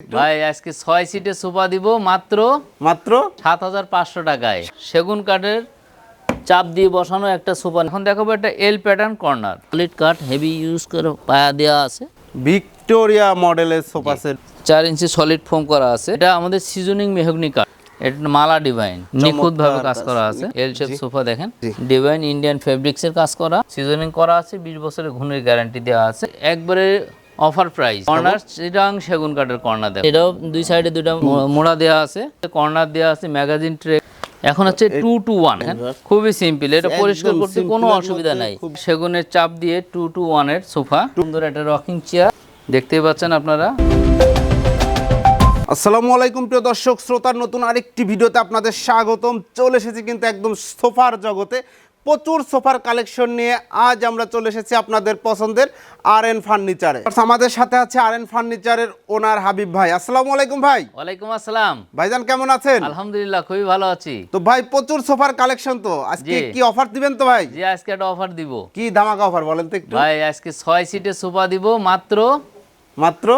ভাই আজকে ছয় সিটের সোফা দিব মাত্র মাত্র সাত হাজার পাঁচশো টাকায়। সেগুন কাঠের চাপ দিয়ে বসানো একটা সোফা এখন দেখাবো একটা এল প্যাটার্ন কর্নার সলিড কাঠ হেভি ইউজ করে পায়া দেওয়া আছে। ভিক্টোরিয়া মডেলের সোফা সেট চার ইঞ্চি সলিড ফোম করা আছে। এটা আমাদের সিজনিং মেহগনি কাঠ। এটা মালা ডিভাইন নিখুঁত ভাবে কাজ করা আছে। এল শেপ সোফা দেখেন। ডিভাইন ইন্ডিয়ান ফেব্রিক্স এর কাজ করা। সিজনিং করা আছে। বিশ বছরের ঘুনের গ্যারান্টি দেওয়া আছে। একবারে অফার প্রাইস। কর্নার চিটাং সেগুন কাঠের কর্নার দেওয়া এটাও দুই সাইডে দুটা মোড়া দেওয়া আছে। কর্নার দেওয়া আছে ম্যাগাজিন ট্রে এখন হচ্ছে টু টু ওয়ান খুবই সিম্পল এটা পরিষ্কার করতে কোনো অসুবিধা নাই। সেগুনের চাপ দিয়ে টু টু ওয়ানের সোফা। সুন্দর একটা রকিং চেয়ার দেখতেই পাচ্ছেন আপনারা। আসসালামু আলাইকুম প্রিয় দর্শক শ্রোতার নতুন আরেকটি ভিডিওতে আপনাদের স্বাগতম। চলে এসেছি কিন্তু একদম সোফার জগতে। প্রচুর সোফার কালেকশন নিয়ে আজ আমরা চলে এসেছি আপনাদের পছন্দের আর এন ফার্নিচারে। আমাদের সাথে আছে আর এন ফার্নিচারের ওনার হাবিব ভাই। আসসালামু আলাইকুম ভাই। ওয়ালাইকুম আসসালাম। ভাইজান কেমন আছেন? আলহামদুলিল্লাহ খুবই ভালো আছি। তো ভাই প্রচুর সোফার কালেকশন তো। আজকে কি অফার দিবেন তো ভাই? যে আজকে একটা অফার দিব। কি ধামাকা অফার বলেন তো একটু। ভাই আজকে ছয় সিটের সোফা দিব মাত্র মাত্র?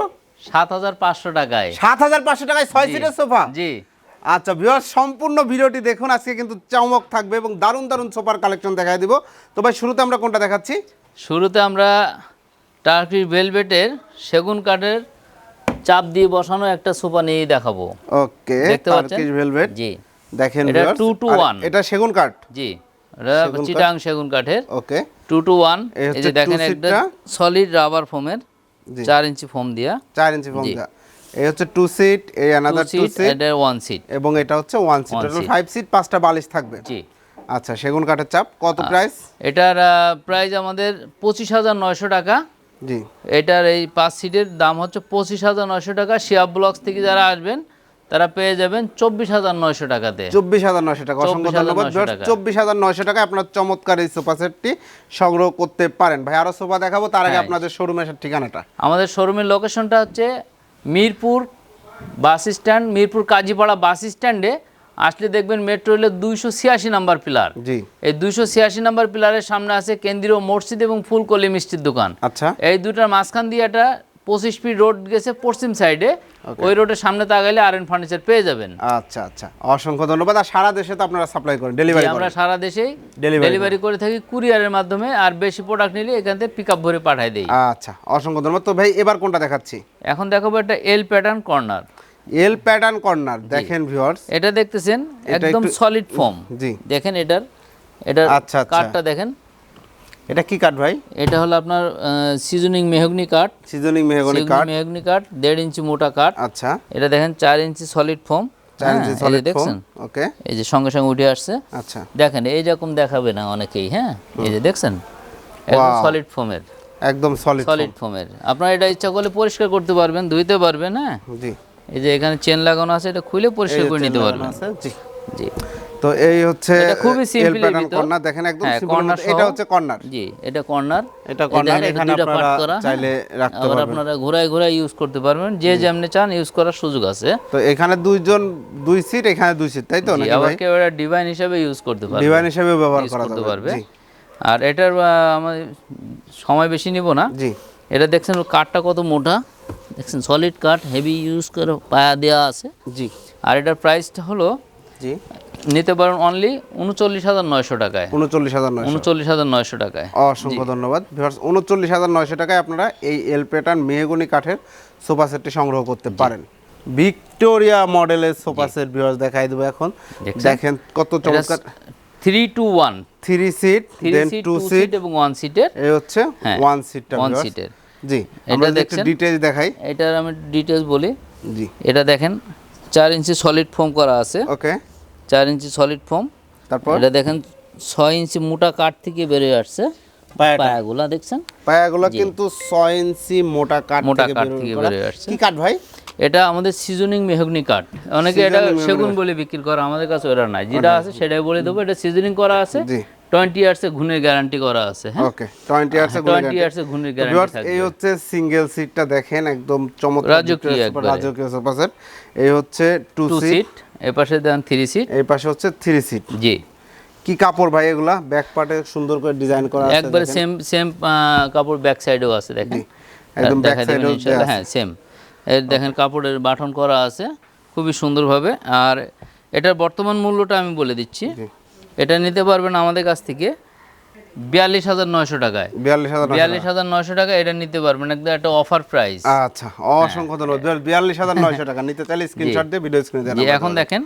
সাত হাজার পাঁচশো টাকায়। সাত হাজার পাঁচশো টাকায় ছয় জি। সিটের সোফা? জি। আচ্ছা ভিউয়ার সম্পূর্ণ ভিডিওটি দেখুন। আজকে কিন্তু চমক থাকবে এবং দারুণ দারুণ সোফার কালেকশন দেখাই দিব। তো ভাই শুরুতে আমরা কোনটা দেখাচ্ছি? শুরুতে আমরা টার্কির ভেলভেটের সেগুন কাঠের চাপ দিয়ে বসানো একটা সোফা নিয়ে দেখাবো। ওকে দেখতে পাচ্ছেন? ভেলভেট জি। দেখেন এটা viewers, 2 to আর 1 এটা সেগুন কাঠ? জি এটা চিটাং সেগুন কাঠের। ওকে। টু টু ওয়ান এই এই যে দেখেন একটা সলিড রাবার ফোমের জি। চার ইঞ্চি ফোম দিয়া। চার ইঞ্চি ফোম জি। এই হচ্ছে টু সিট এই অ্যানাদার টু সিট এটা ওয়ান সিট এবং এটা হচ্ছে one seat total five seat পাঁচটা বালিশ থাকবে। জি। আচ্ছা সেগুন কাঠের চাপ কত প্রাইস এটার প্রাইস আমাদের পঁচিশ হাজার নয়শো টাকা। জি। এটার এই পাঁচ সিটের দাম হচ্ছে পঁচিশ হাজার নয়শো টাকা। শিয়া ব্লকস থেকে যারা আসবেন তারা পেয়ে যাবেন চব্বিশ হাজার নয়শো টাকাতে। চব্বিশ হাজার নয়শো টাকা। অসংখ্য ধন্যবাদ। চব্বিশ হাজার নয়শো টাকা আপনার চমৎকার এই সোফা সেটটি সংগ্রহ করতে পারেন। ভাই আরও সোফা দেখাবো তার আগে। আপনাদের শোরুমের ঠিকানাটা। আমাদের শোরুমের লোকেশনটা হচ্ছে Mirpur bus stand Mirpur Kazipara bus স্ট্যান্ডে আসলে দেখবেন মেট্রো রেলের দুইশো ছিয়াশি নাম্বার পিলার। জি। এই দুইশো ছিয়াশি নাম্বার পিলারের সামনে আছে কেন্দ্রীয় মসজিদ এবং ফুলকলি মিষ্টির দোকান। আচ্ছা। এই দুটার মাঝখান দিয়ে একটা পঁচিশ ফিট রোড গেছে পশ্চিম সাইডে ওই রোডের সামনে তাকাইলে আর এন ফার্নিচার পেয়ে যাবেন। আচ্ছা আচ্ছা। অসংখ্য ধন্যবাদ। আর সারা দেশে তো আপনারা সাপ্লাই করেন ডেলিভারি আমরা সারা দেশেই ডেলিভারি করে থাকি কুরিয়ারের মাধ্যমে আর বেশি প্রোডাক্ট নিলে এখান থেকে পিক আপ ভরে পাঠাই দেই। আচ্ছা অসংখ্য ধন্যবাদ। তো ভাই এবার কোনটা দেখাচ্ছি? এখন দেখাবো একটা L pattern corner L pattern corner দেখেন ভিউয়ার্স এটা দেখতেছেন একদম সলিড ফর্ম জি। দেখেন এটার এটার আচ্ছা, আচ্ছা। কাঠটা দেখেন। এটা কি কাঠ ভাই? এটা হলো আপনার সিজনিং মেহগনি কাঠ সিজনিং মেহগনি কাঠ মেহগনি কাঠ দেড় ইঞ্চি মোটা কাঠ আচ্ছা। এটা দেখেন চার ইঞ্চি সলিড ফোম ইঞ্চি সলিড দেখছেন? ওকে এই যে সঙ্গে সঙ্গে উঠে আসছে। আচ্ছা। দেখেন এই রকম দেখাবে না অনেকেই হ্যাঁ? এই যে দেখছেন? একদম সলিড ফোমের একদম সলিড সলিড ফোমের আপনারা এটা ইচ্ছা করলে পরিষ্কার করতে পারবেন ধুইতে পারবেন হ্যাঁ? জি। এই যে এখানে চেন লাগানো আছে এটা খুলে পরিষ্কার করে নিতে পারবেন। জি। জি। তো এই হচ্ছে এটা খুবই এর কর্নার দেখেন একদম হ্যাঁ, মধ্যে। এটা হচ্ছে কর্নার। জি এটা কর্নার। এটা corner, এখানে আপনারা চাইলে রাখতে পারবেন। আপনারা ঘোরায় ঘোরায় ইউজ করতে পারবেন। যে যেমনি চান ইউজ করার সুযোগ আছে। তো এখানে দুইজন দুই সিট এখানে দুই সিট তাই তো নাকি আবার ভাই? কেউ এটা ডিভাইন হিসাবে ইউজ করতে পারবে। ডিভাইন হিসেবে ব্যবহার করা যাবে। পারবে। আর এটার আমার সময় বেশি নিব না। জি। এটা দেখছেন কাঠটা কত মোটা। দেখছেন সলিড কাঠ হেভি ইউজ করে পায়া দেওয়া আছে। জি। আর এটার প্রাইসটা হলো জি। নিতে পারেন অনলি উনচল্লিশ হাজার নয়শো টাকায়। উনচল্লিশ হাজার নয়শো। উনচল্লিশ হাজার নয়শো টাকায়। অসংখ্য ধন্যবাদ। উনচল্লিশ হাজার নয়শো টাকায় আপনারা এই এল প্যাটার্ন মেহগনি কাঠের সোফা সেটটি সংগ্রহ করতে পারেন। ভিক্টোরিয়া মডেলের সোফা সেট ভিউয়ার্স দেখাই দেবো এখন। দেখেন কত চমৎকার। Three two one three seat then two seat এবং ওয়ান সিটের এই হচ্ছে ওয়ান সিটটা ওয়ান সিটের জি এটা আমরা একটু দেখছেন? ডিটেইলস দেখাই। এটার আমি ডিটেলস বলি। জি। এটা দেখেন চার ইঞ্চি সলিড ফোম করা আছে। ওকে চার ইঞ্চি সলিড ফর্ম তারপর? এটা দেখেন ছয় ইঞ্চি মোটা কাঠ থেকে বেরিয়ে আসছে। পায়াগুলা দেখছেন? পায়াগুলো কিন্তু ছয় ইঞ্চি মোটা কাঠ মোটা কাঠ থেকে বেরিয়ে আসছে। কি কাঠ ভাই? এটা আমাদের সিজনিং মেহগনি কাঠ। অনেকে এটা সেগুন বলে বিক্রি করা আমাদের কাছে ওটা নাই। যেটা আছে সেটাই বলে দেবো। এটা সিজনিং করা আছে। টোয়েন্টি ইয়ার্স এর ঘুনের গ্যারান্টি করা আছে হ্যাঁ? Okay twenty years twenty years এর ঘুনের গ্যারান্টি থাকবে। এই হচ্ছে সিঙ্গেল সিটটা দেখেন একদম চমৎকার রাজকীয়। রাজকীয় সোফা সেট এই হচ্ছে টু সিট সিট এ পাশে দেন থ্রি সিট এই পাশে হচ্ছে থ্রি সিট জি। কি কাপড় ভাই এগুলা? ব্যাক পার্টে সুন্দর করে ডিজাইন করা আছে একবারে। সেম সেম কাপড় ব্যাক সাইডেও আছে দেখেন। একদম ইনশাআল্লাহ দেয়া হ্যাঁ সেম এর দেখেন কাপড়ের বাটন করা আছে খুবই সুন্দরভাবে। আর এটার বর্তমান মূল্যটা আমি বলে দিচ্ছি। এটা নিতে পারবেন আমাদের কাছ থেকে বিয়াল্লিশ হাজার নয়শো টাকায়। বিয়াল্লিশ হাজার নয়শো টাকা। এটা নিতে পারবেন একদম একটা অফার প্রাইস আচ্ছা অসংখ্য ধন্যবাদ। বিয়াল্লিশ হাজার নয়শো টাকা। নিতে চাইলে স্ক্রিনশট দিয়ে ভিডিও স্ক্রিনে দেন এখন দেখেন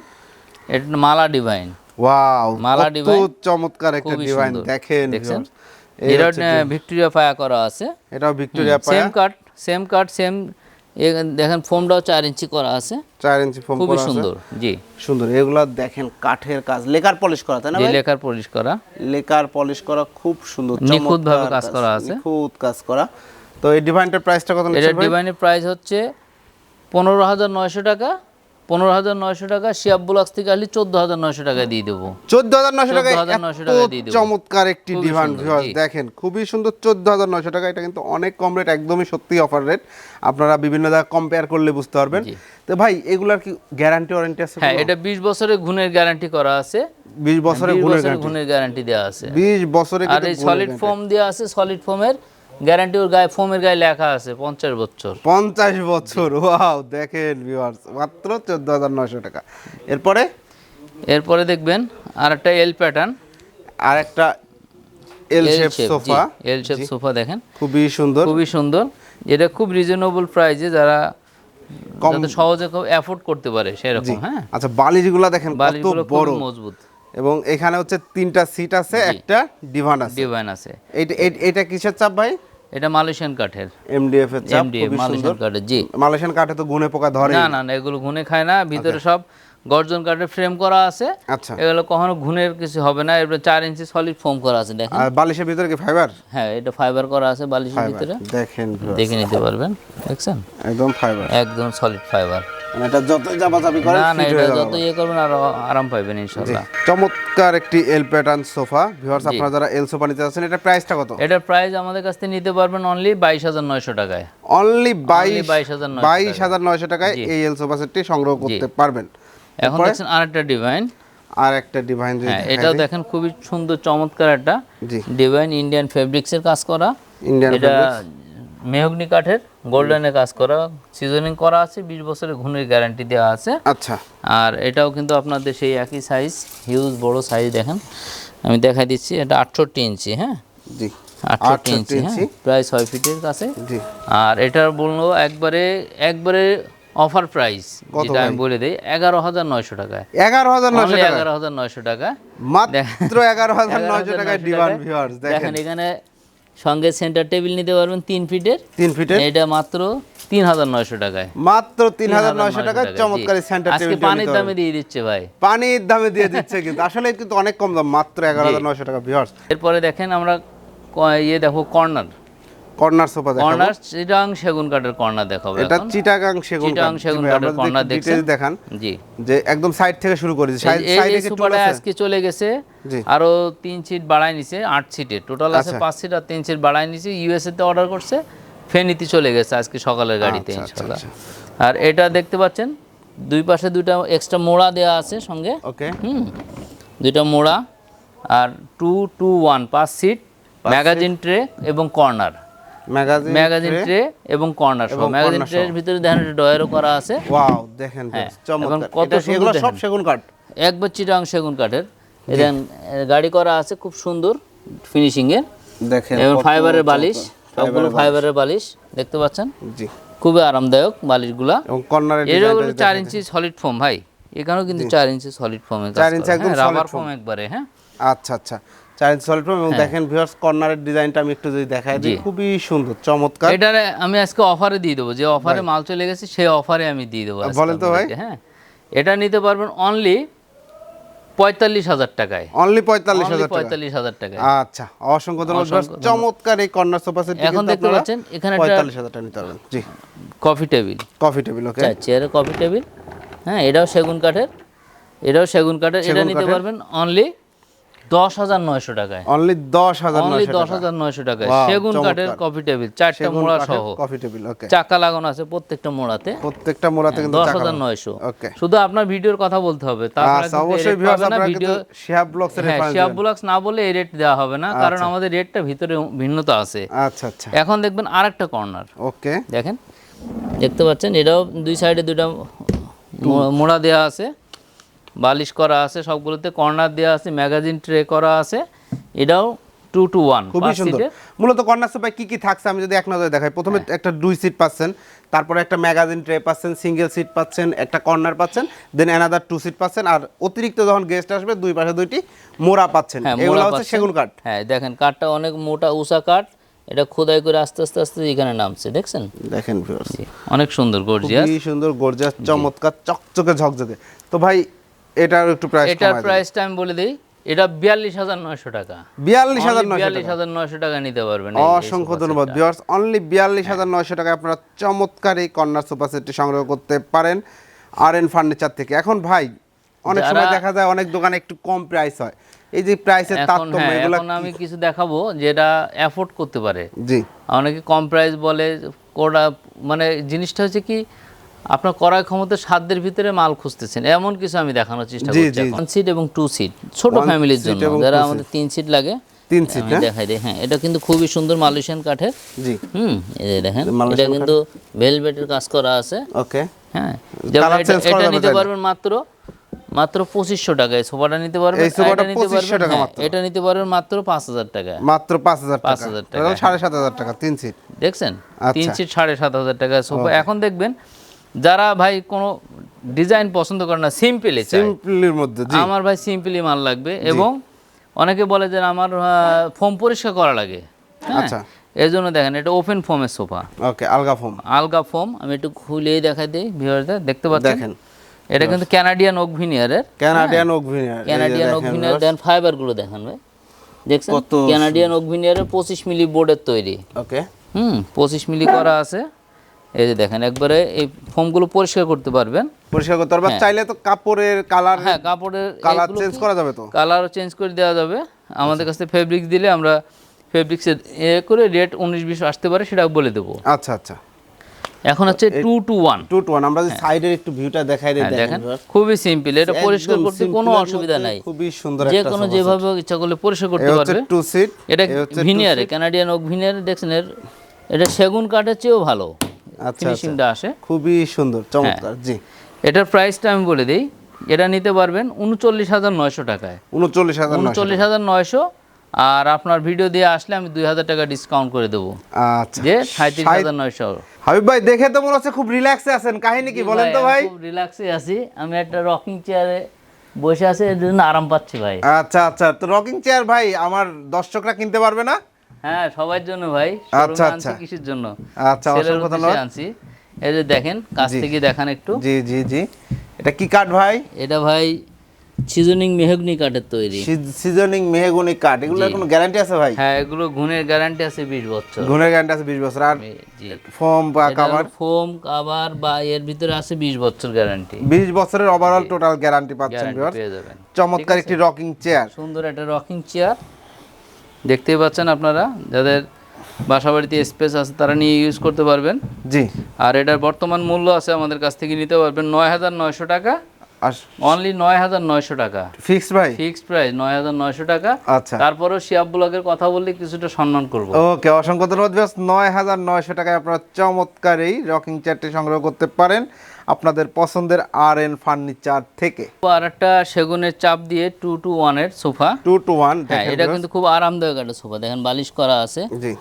এটা মালা ডিভাইন ওয়াও মালা ডিভাইন চমৎকার একটা ডিভাইন। দেখেন এটা ভিক্টোরিয়া পায়া করা আছে। এটাও ভিক্টোরিয়া পায়া same cut same cut same দেখেন ফোমটাও চার ইঞ্চি করা আছে। চার ইঞ্চি ফোম খুবই সুন্দর জি। সুন্দর এগুলো দেখেন কাঠের কাজ লেকার পলিশ করা তাই না লেকার লেখার পলিশ করা। লেকার পলিশ করা খুব সুন্দর নিখুঁতভাবে ভাবে কাজ করা আছে। নিখুঁত কাজ করা। তো এই ডিভাইনটার প্রাইসটা কত এটা ডিভাইনের প্রাইস হচ্ছে পনেরো হাজার নয়শো টাকা পনেরো হাজার নয়শো টাকা শিয়াব ব্লক্স থেকে আসলে চোদ্দ হাজার নয়শো টাকা দিয়ে দেবো। চোদ্দ হাজার নয়শো টাকা 14,900 এত টাকায় দিয়ে চমৎকার একটি জি। দেখেন খুবই সুন্দর চোদ্দ হাজার নয়শো টাকা এটা কিন্তু অনেক কম রেট একদমই সত্যি অফার রেট আপনারা বিভিন্ন জায়গায় কম্পেয়ার করলে বুঝতে পারবেন। তো ভাই এগুলার কি গ্যারান্টি ওয়ারেন্টি আছে হ্যাঁ এটা বিশ বছরের গুণের গ্যারান্টি করা আছে। বিশ বছরের 20 গুণের গ্যারান্টি দেওয়া আছে। বিশ বছরে আর এই সলিড ফোম দেওয়া আছে সলিড ফোমের গ্যারান্টি ওর গায়ে ফোমের গায়ে লেখা আছে পঞ্চাশ বছর। পঞ্চাশ বছর ওয়াও দেখেন ভিউয়ার্স মাত্র চোদ্দ হাজার নয়শো টাকা। এরপরে? এরপরে দেখবেন আর একটা এল প্যাটার্ন আর একটা L shape sofa L shape sofa দেখেন। খুবই সুন্দর। খুবই সুন্দর। যেটা খুব রিজনেবল প্রাইসে যারা কম- সহজে অ্যাফোর্ড করতে পারে সেরকম হ্যাঁ। আচ্ছা বালিশগুলা দেখেন কত বড়। মজবুত। এবং এখানে হচ্ছে তিনটা সিট আছে একটা ডিভান আছে। ডিজাইন আছে। এইটা এই- এইটা কিসের চাপ ভাই? এটা মালয়েশিয়ান কাঠের। এমডিএফ এর চাপ এমডিএফ মালয়েশিয়ান কাঠের জি। মালয়েশিয়ান কাঠে তো গুনে পোকা ধরে না না না এগুলো ঘুনে খায় না। ভিতরে সব গর্জন কাঠের ফ্রেম করা আছে। আচ্ছা। এগুলো কখনো ঘুনের কিছু হবে না। এবারে চার ইঞ্চি সলিড ফোম করা আছে দেখেন। আর বালিশের ভিতরে কি ফাইবার হ্যাঁ এটা ফাইবার করা আছে বালিশের ভিতরে। দেখেন। দেখে নিতে পারবেন দেখছেন? একদম ফাইবার একদম সলিড ফাইবার এটা যত চাপাচাপি করে না না এটা যত ইয়ে করবেন আরও আরাম পাইবেন ইনশাল্লাহ। চমৎকার একটি এল প্যাটার্ন সোফা ভিউয়ার্স আপনারা যারা এল সোফা নিতে চাচ্ছেন এটা প্রাইসটা কত? এটার প্রাইস আমাদের কাছ থেকে নিতে পারবেন অনলি বাইশ হাজার নয়শো টাকায়। অনলি বাইশ 22,900 হাজার নয়শো টাকায়। এই এল সোফা সেটটি সংগ্রহ করতে পারবেন। এখন দেখছেন আরেকটা ডিভাইন আর একটা ডিভাইন হ্যাঁ এটাও দেখেন খুবই সুন্দর চমৎকার একটা ডিভাইন ইন্ডিয়ান ফেব্রিক্সের কাজ করা। ইন্ডিয়ান এটা মেহগনি কাঠের গোল্ডেনে কাজ করা সিজনিং করা আছে বিশ বছরের ঘুনের গ্যারান্টি দেওয়া আছে। আচ্ছা। আর এটাও কিন্তু আপনাদের সেই একই সাইজ হিউজ বড় সাইজ দেখেন। আমি দেখাই দিচ্ছি এটা আটষট্টি ইঞ্চি হ্যাঁ? জি। আটষট্টি ইঞ্চি হ্যাঁ? প্রায় ছয় ফিটের কাছে। আর এটার বলল একবারে একবারে অফার প্রাইস যেটা আমি বলে দিই এগারো হাজার নয়শো টাকায় এগারো হাজার নয়শো এগারো হাজার নয়শো টাকা। মাত্র এগারো হাজার নয়শো টাকায় 11,900 ডিভান ভিউয়ার্স দেখেন এখানে সঙ্গে সেন্টার টেবিল নিতে পারবেন তিন ফিটের। তিন ফিটের? এটা মাত্র তিন হাজার নয়শো টাকায়। মাত্র তিন হাজার নয়শো 3,900 টাকায় চমৎকার সেন্টার টেবিল পানির দামে দিয়ে দিচ্ছে ভাই। পানির দামে দিয়ে দিচ্ছে কিন্তু। আসলে কিন্তু অনেক কম দাম মাত্র এগারো হাজার নয়শো টাকা ভিউয়ার্স এরপরে দেখেন আমরা ইয়ে দেখো কর্নার কর্নার সোফা দেখাবো। কর্নার চিটাং সেগুন কাঠের কর্নার দেখাবো এটা চিটাগাং সেগুন চিটাং সেগুন কাঠের কর্নার দেখছেন? দেখান। জি। যে একদম সাইড থেকে শুরু করেছি। সাইডে যে কি টুল আজকে চলে গেছে আরও তিন সিট বাড়াই নিছে আট সিটের টোটাল আছে আচ্ছা। পাঁচ সিট আর তিন সিট বাড়াই নিছে। ইউএসএ তে অর্ডার করছে ফেনীতে চলে গেছে আজকে সকালের গাড়িতে আচ্ছা, আচ্ছা, আর এটা দেখতে পাচ্ছেন দুই পাশে দুইটা এক্সট্রা মোড়া দেওয়া আছে সঙ্গে। ওকে হুম দুইটা মোড়া আর টু টু ওয়ান পাঁচ সিট ম্যাগাজিন ট্রে এবং কর্নার ম্যাগাজিন ম্যাগাজিন ট্রে এবং কর্নার সহ। ম্যাগাজিন ট্রের ভিতরে দেখেন ডয়ারও করা আছে। ওয়াও দেখেন চমৎকার। কত এগুলো সব সেগুন কাঠ। একবার চিটাং সেগুন কাঠের। এটা গাড়ি করা আছে খুব সুন্দর ফিনিশিং এর। দেখেন এবং ফাইবারের বালিশ সবগুলো ফাইবারের বালিশ দেখতে পাচ্ছেন? জি। খুবই আরামদায়ক বালিশগুলা। এবং কর্নারের চার ইঞ্চি সলিড ফোম ভাই। এখানেও কিন্তু চার ইঞ্চি সলিড চার ইঞ্চি একদম রাবার। ফোম একবারে হ্যাঁ। আচ্ছা আচ্ছা। ইঞ্চি সলিড এবং দেখেন ভিউয়ার্স কর্নারের ডিজাইনটা আমি একটু যদি দেখাই দিই খুবই সুন্দর চমৎকার। এটারে আমি আজকে অফারে দিয়ে দেবো যে অফারে মাল চলে গেছে সেই অফারে আমি দিয়ে দেবো বলেন তো ভাই। হ্যাঁ। এটা নিতে পারবেন অনলি পঁয়তাল্লিশ হাজার টাকায়। অনলি পঁয়তাল্লিশ হাজার পঁয়তাল্লিশ হাজার টাকায়। আচ্ছা অসংখ্য ধন্যবাদ চমৎকার এই কর্নার সোফা সেট এখন দেখতে পাচ্ছেন এখানে পঁয়তাল্লিশ হাজার টাকা নিতে পারবেন। জি। Coffee table coffee table okay চার চেয়ারের কফি টেবিল হ্যাঁ এটাও সেগুন কাঠের। এটাও সেগুন কাঠের। এটা নিতে পারবেন অনলি দশ হাজার নয়শো টাকায়। অনলি দশ হাজার অনলি দশ হাজার নয়শো টাকায়। সেগুন কাঠের কফি টেবিল চারটা মোড়া সহ। কফি টেবিল ওকে চাকা লাগানো আছে প্রত্যেকটা মোড়াতে। প্রত্যেকটা মোড়াতে কিন্তু দশ হাজার নয়শো। ওকে শুধু আপনার ভিডিওর কথা বলতে হবে। আচ্ছা অবশ্যই ভিউয়ার্স আপনারা ভিডিও শিহাব ব্লগস এর হ্যাঁ রেফারেন্স ব্লগস না বলে এই রেট দেওয়া হবে না কারণ আমাদের রেটটা ভিতরে ভিন্নতা আছে। আচ্ছা আচ্ছা। এখন দেখবেন আরেকটা কর্নার ওকে দেখেন দেখতে পাচ্ছেন এটাও দুই সাইডে দুটা মোড়া দেওয়া আছে। বালিশ করা আছে সবগুলোতে কর্নার দেওয়া আছে ম্যাগাজিন ট্রে করা আছে। এটাও টু টু ওয়ান খুবই সুন্দর। মূলত কর্নার সোফায় কি কি থাকছে আমি যদি এক নজরে দেখাই প্রথমে হ্যাঁ। একটা দুই সিট পাচ্ছেন তারপরে একটা ম্যাগাজিন ট্রে পাচ্ছেন সিঙ্গেল সিট পাচ্ছেন একটা কর্নার পাচ্ছেন দেন অ্যানাদার টু সিট পাচ্ছেন আর অতিরিক্ত যখন গেস্ট আসবে দুই পাশে দুইটি মোড়া পাচ্ছেন। হ্যাঁ এগুলো হচ্ছে সেগুন কাঠ। হ্যাঁ দেখেন কাঠটা অনেক মোটা উঁচা কাঠ এটা খোদাই করে আস্তে আস্তে আস্তে এখানে নামছে দেখছেন? দেখেন অনেক সুন্দর গর্জিয়াস সুন্দর গর্জিয়াস চমৎকার চকচকে ঝকঝকে। তো ভাই এটার একটু প্রাইস এটার প্রাইসটা আমি বলে দিই এটা বিয়াল্লিশ হাজার নয়শো টাকা। বিয়াল্লিশ হাজার বিয়াল্লিশ হাজার নয়শো টাকা নিতে পারবেন অসংখ্য ধন্যবাদ। ভিউয়ার্স অনলি বিয়াল্লিশ হাজার নয়শো টাকায় আপনারা চমৎকার এই কর্নার সোফা সেটটি সংগ্রহ করতে পারেন আর এন ফার্নিচার থেকে। এখন ভাই অনেক সময় দেখা যায় অনেক দোকানে একটু কম প্রাইস হয়। এই যে প্রাইসের তারতম্য হ্যাঁ এগুলো এখন আমি কিছু দেখাবো যেটা অ্যাফোর্ড করতে পারে। জি। অনেকে কম প্রাইস বলে কোটা মানে জিনিসটা হচ্ছে কি আপনার ক্রয় ক্ষমতা সাধ্যের ভিতরে মাল খুঁজতেছেন। এমন কিছু আমি দেখানোর চেষ্টা করছি ওয়ান সিট এবং টু সিট ছোট ফ্যামিলির জন্য। যারা আমাদের তিন সিট লাগে তিন সিট আমি দেখাই দিই। হ্যাঁ এটা কিন্তু খুবই সুন্দর মালয়েশিয়ান কাঠের। জি। হুম এই দেখেন এটা কিন্তু ভেলভেটের কাজ করা আছে। ওকে। হ্যাঁ যেমন এটা- নিতে পারবেন মাত্র মাত্র পঁচিশশো টাকায় সোফাটা নিতে পারবেন এই সোফাটা এটা নিতে 2500 পারবেন, টাকা হ্যাঁ, মাত্র। এটা নিতে পারবেন মাত্র পাঁচ হাজার টাকা। মাত্র পাঁচ হাজার টাকা। 5,000 টাকা, সাড়ে সাত হাজার টাকা তিন সিট দেখছেন? আচ্ছা। তিন সিট সাড়ে সাত হাজার টাকা। সোফা এখন দেখবেন যারা ভাই কোনো ডিজাইন পছন্দ করে না সিম্পলি সিম্পলির মধ্যে আমার ভাই সিম্পলি মাল লাগবে এবং অনেকে বলে যে আমার ফোম পরিষ্কার করা লাগে। হ্যাঁ আচ্ছা। এই জন্য দেখেন এটা ওপেন ফোমের সোফা। ওকে আলগা ফোম। আলগা ফোম আমি একটু খুলেই দেখাই দিই ভিউয়ারদের দেখতে পাচ্ছেন? দেখেন। এটা কিন্তু Canadian oak ভিনিয়ারের Canadian oak veneer Canadian oak veneer then ফাইবারগুলো দেখেন ভাই। দেখছেন? কত ক্যানাডিয়ান ওক ভিনিয়ারের পঁচিশ মিলি বোর্ডের তৈরি। ওকে। হুম পঁচিশ মিলি করা আছে। এই যে দেখেন একবারে এই ফোমগুলো পরিষ্কার করতে পারবেন। পরিষ্কার করতে পারবা চাইলে তো কাপড়ের কালার হ্যাঁ কাপড়ের কালার চেঞ্জ করা যাবে তো। কালারও চেঞ্জ করে দেওয়া যাবে। আমাদের কাছে ফেব্রিক্স দিলে আমরা ফেব্রিক্সের এ করে রেট উনিশ বিশ আসতে পারে সেটা বলে দেবো। আচ্ছা আচ্ছা। এখন হচ্ছে two two one two two one আমরা যে সাইডের একটু ভিউটা দেখাই দিই হ্যাঁ, দেখেন খুবই সিম্পল এটা পরিষ্কার করতে কোনো অসুবিধা নাই। খুবই সুন্দর যে কোনো যেভাবে ইচ্ছা করলে পরিষ্কার করতে পারবে। টু সিট এটা ভিনিয়ারে। কানাডিয়ান ওক ভিনিয়ারে দেখছেন এর এটা সেগুন কাঠের চেয়েও ভালো। আচ্ছা ফিনিশিংটা আসে। খুবই সুন্দর হ্যাঁ। চমৎকার জি। এটার প্রাইসটা আমি বলে দিই এটা নিতে পারবেন উনচল্লিশ হাজার নয়শো টাকায়। উনচল্লিশ হাজার উনচল্লিশ হাজার নয়শো আর আপনার ভিডিও দিয়ে আসলে আমি দুই হাজার টাকা ডিসকাউন্ট করে দেবো। আচ্ছা যে সাঁত্রিশ হাজার নয়শো। হাবিব ভাই দেখে তো মনে হচ্ছে খুব রিল্যাক্সে আছেন কাহিনী কি বলেন তো ভাই খুব রিল্যাক্সে আছি। আমি একটা রকিং চেয়ারে বসে আছি এর জন্য আরাম পাচ্ছি ভাই। আচ্ছা আচ্ছা তো রকিং চেয়ার ভাই আমার দর্শকরা কিনতে পারবে না? হ্যাঁ সবার জন্য ভাই। আচ্ছা, আচ্ছা। কিসের জন্য? আচ্ছা অসংখ্য ধন্যবাদ। আনছি। এই যে দেখেন কাছ থেকে দেখান একটু। জি জি জি। এটা কি কাঠ ভাই? এটা ভাই সিজনিং মেহগনি কাঠের তৈরি। সিজনিং মেহগুনি কাঠ এগুলোর কোনো গ্যারান্টি আছে ভাই? হ্যাঁ এগুলো গুণের গ্যারান্টি আছে বিশ বছর। গুণের গ্যারান্টি আছে বিশ বছর আর ফোম বা কাভার ফোম কাভার বা এর ভিতরে আছে বিশ বছর গ্যারান্টি। বিশ বছরের ওভারঅল টোটাল গ্যারান্টি পাচ্ছেন যাবেন। চমৎকার একটি রকিং চেয়ার সুন্দর একটা রকিং চেয়ার দেখতেই পাচ্ছেন আপনারা যাদের বাসাবাড়িতে স্পেস আছে তারা নিয়ে ইউজ করতে পারবেন। জি। আর এটার বর্তমান মূল্য আছে আমাদের কাছ থেকে নিতে পারবেন নয় হাজার নয়শো টাকা। অনলি নয় হাজার নয়শো টাকা। ফিক্সড ভাই ফিক্সড প্রাইস নয় হাজার নয়শো টাকা। আচ্ছা। তারপরেও শিয়াব ব্লগের কথা বললে কিছুটা সম্মান করব। ওকে অসংখ্য ধন্যবাদ। নয় হাজার নয়শো টাকায় আপনারা চমৎকার এই রকিং চেয়ারটি সংগ্রহ করতে পারেন। আপনাদের পছন্দের আর এন ফার্নিচার থেকে। আর একটা সেগুনের চাপ দিয়ে টু টু ওয়ানের সোফা। টু টু ওয়ান এটা কিন্তু খুব আরামদায়ক একটা সোফা। দেখেন বালিশ করা আছে। জি।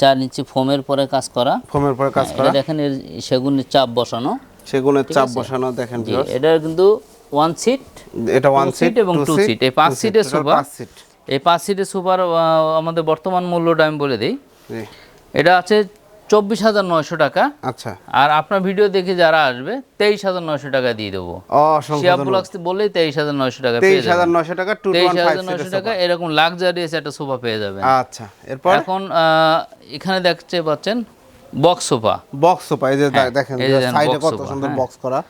চার ইঞ্চি ফোমের পরে কাজ করা। ফোমের পরে কাজ হ্যাঁ, করা। দেখেন এর সেগুনের চাপ বসানো। সেগুনের চাপ বসানো দেখেন জি এটা কিন্তু ওয়ান সিট এটা ওয়ান সিট এবং টু সিট এই পাঁচ সিটের sofa। পাঁচ সিট এই পাঁচ সিটের সোফার আমাদের বর্তমান মূল্যটা আমি বলে দিই। জি। এটা আছে চব্বিশ হাজার নয়শো টাকা। আচ্ছা। আর আপনার ভিডিও দেখে যারা আসবে তেইশ হাজার নয়শো টাকা দিয়ে দেবো। অসংখ্য শিয়াব ব্লগস বললেই তেইশ হাজার নয়শো টাকা তেইশ হাজার নয়শো টাকা তেইশ হাজার নয়শো টাকা এরকম লাক্সারিয়াস একটা সোফা পেয়ে যাবেন। আচ্ছা এরপর? এখন এখানে দেখতে পাচ্ছেন বক্স সোফা বক্স সোফা এই যে দেখেন হ্যাঁ, সাইডে কত সুন্দর হ্যাঁ। বক্স করা।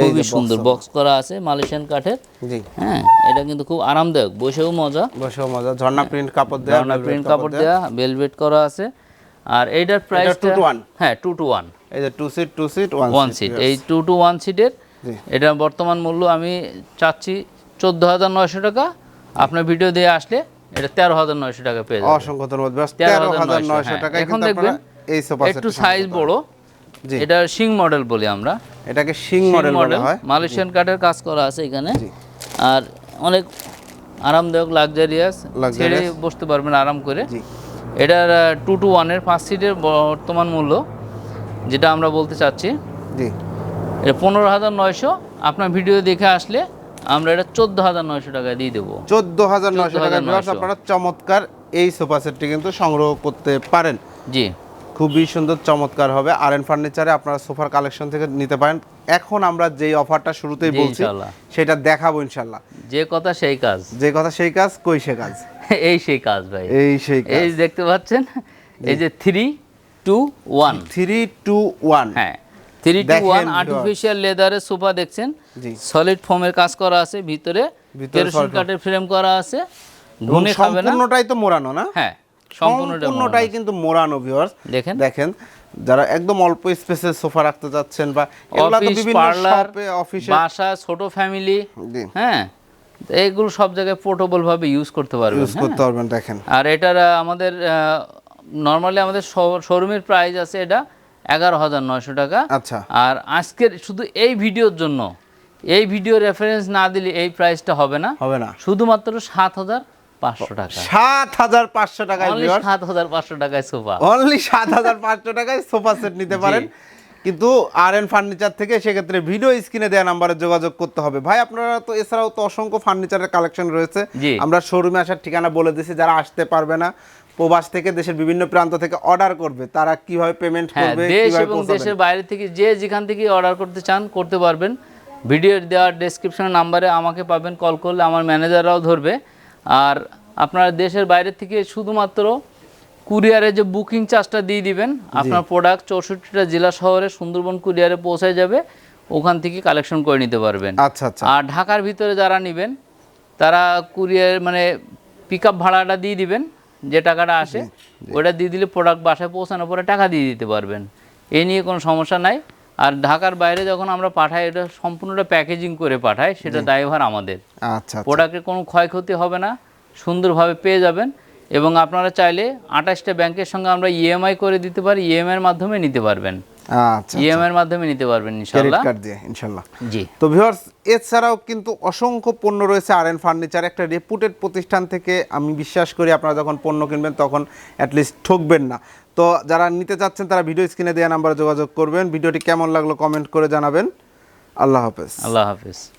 খুবই সুন্দর বক্স করা আছে মালয়েশিয়ান কাঠের। জি। হ্যাঁ এটা কিন্তু খুব আরামদায়ক বসেও মজা। বসেও মজা ঝর্ণা প্রিন্ট কাপড় দেওয়া ঝর্ণা প্রিন্ট কাপড় দেওয়া বেলভেট করা আছে। আর এইটার প্রাইস two to one? হ্যাঁ টু টু ওয়ান এই যে two seat two seat one one seat এই টু টু ওয়ান সিটের এটা বর্তমান মূল্য আমি চাচ্ছি চোদ্দ হাজার নয়শো টাকা। আপনার ভিডিও দিয়ে আসলে এটা তেরো হাজার নয়শো টাকা পেয়ে যাবেন। অসংখ্য ধন্যবাদ। ব্যাস তেরো তেরো হাজার হাজার নয়শো নয়শো হ্যাঁ। এখন দেখবেন এই সোফা একটু সাইজ বড়। জি। এটা সিং মডেল বলি আমরা। এটাকে শিং সিং মডেল বলা হয়। মালয়েশিয়ান কাঠের কাজ করা আছে এখানে। জি। আর অনেক আরামদায়ক লাক্সারিয়াস। ছেড়ে বসতে পারবেন আরাম করে। জি। এটার টু টু ওয়ানের পাঁচ সিটের বর্তমান মূল্য যেটা আমরা বলতে চাচ্ছি। জি। এটা পনেরো হাজার নয়শো। আপনার ভিডিও দেখে আসলে আমরা এটা চোদ্দ হাজার নয়শো টাকা দিয়ে দেবো। চোদ্দ হাজার নয়শো টাকা 14,900 viewers, আপনারা চমৎকার এই সোফা সেটটি কিন্তু সংগ্রহ করতে পারেন। জি। খুবই সুন্দর চমৎকার হবে। আর এন ফার্নিচারে আপনারা সোফার কালেকশন থেকে নিতে পারেন। এখন আমরা যেই অফারটা শুরুতেই বলছি সেটা দেখাবো ইনশাল্লাহ যে কথা সেই কাজ। যে কথা সেই কাজ কই সে কাজ? এই সেই কাজ ভাই। এই সেই এই দেখতে পাচ্ছেন এই যে three two one three two one হ্যাঁ থ্রি টু ওয়ান। আর্টিফিশিয়াল লেদারের সোফা দেখছেন? জি। সলিড ফোমের কাজ করা আছে ভিতরে ভিতরে কেরোসিন কাঠের ফ্রেম করা আছে। ঘুনে খাবে না। সম্পূর্ণটাই তো মোড়ানো না? হ্যাঁ সম্পূর্ণটাই কিন্তু মোড়ানো ভিউয়ার্স দেখেন। দেখেন যারা একদম অল্প স্পেসের সোফা রাখতে যাচ্ছেন বা এগুলা তো বিভিন্ন শপে অফিসে বাসা ছোট ফ্যামিলি হ্যাঁ? সব জায়গায় পোর্টেবল ভাবে ইউজ করতে পারবেন ইউজ হ্যাঁ? করতে পারবেন দেখেন। আর এটার আমাদের নর্মালি আমাদের শোরুমের প্রাইস আছে এটা এগারো হাজার নয়শো টাকা। আচ্ছা। আর আজকের শুধু এই ভিডিওর জন্য এই ভিডিও রেফারেন্স না দিলে এই প্রাইসটা হবে না। হবে না। শুধুমাত্র সাত হাজার পাঁচশো টাকা। সাত হাজার পাঁচশো টাকায় সাত হাজার পাঁচশো টাকায় সোফা। অনলি সাত হাজার পাঁচশো টাকায় সোফা সেট নিতে পারেন। কিন্তু আর এন ফার্নিচার থেকে সেক্ষেত্রে ভিডিও স্ক্রিনে দেওয়া নাম্বারে যোগাযোগ করতে হবে। ভাই আপনারা তো এছাড়াও তো অসংখ্য ফার্নিচারের কালেকশন রয়েছে। আমরা শোরুমে আসার ঠিকানা বলে দিয়েছি যারা আসতে পারবে না প্রবাস থেকে দেশের বিভিন্ন প্রান্ত থেকে অর্ডার করবে তারা কীভাবে পেমেন্ট হ্যাঁ করবে দেশ এবং দেশের বাইরে থেকে যে যেখান থেকে অর্ডার করতে চান করতে পারবেন। ভিডিও দেওয়ার ডেসক্রিপশন নাম্বারে আমাকে পাবেন কল করলে আমার ম্যানেজাররাও ধরবে। আর আপনারা দেশের বাইরে থেকে শুধুমাত্র কুরিয়ারে যে বুকিং চার্জটা দিয়ে দিবেন আপনার প্রোডাক্ট চৌষট্টিটা জেলা শহরে সুন্দরবন কুরিয়ারে পৌঁছায় যাবে ওখান থেকে কালেকশন করে নিতে পারবেন। আচ্ছা আচ্ছা। আর ঢাকার ভিতরে যারা নেবেন তারা কুরিয়ার মানে পিক আপ ভাড়াটা দিয়ে দিবেন যে টাকাটা আসে ওটা দিয়ে দিলে প্রোডাক্ট বাসায় পৌঁছানোর পরে টাকা দিয়ে দিতে পারবেন। এ নিয়ে কোনো সমস্যা নাই। আর ঢাকার বাইরে যখন আমরা পাঠাই এটা সম্পূর্ণটা প্যাকেজিং করে পাঠাই সেটা দায়ভার আমাদের। আচ্ছা আচ্ছা। প্রোডাক্টের কোনো ক্ষয়ক্ষতি হবে না সুন্দরভাবে পেয়ে যাবেন। এবং আপনারা চাইলে আঠাশটা ব্যাংকের সঙ্গে আমরা ইএমআই করে দিতে পারি ইএমআই এর মাধ্যমে নিতে পারবেন। আচ্ছা ইএমআই এর মাধ্যমে নিতে পারবেন কার্ড দিয়ে ইনশাল্লাহ। জি। তো ভিউয়ার্স এছাড়াও কিন্তু অসংখ্য পণ্য রয়েছে আর এন ফার্নিচার একটা রেপুটেড প্রতিষ্ঠান থেকে আমি বিশ্বাস করি আপনারা যখন পণ্য কিনবেন তখন অ্যাটলিস্ট ঠকবেন না। তো যারা নিতে চাচ্ছেন, তারা ভিডিও স্ক্রিনে দেওয়া নাম্বারে যোগাযোগ করবেন। ভিডিওটি কেমন লাগল কমেন্ট করে জানাবেন। আল্লাহ হাফেজ। আল্লাহ হাফিজ।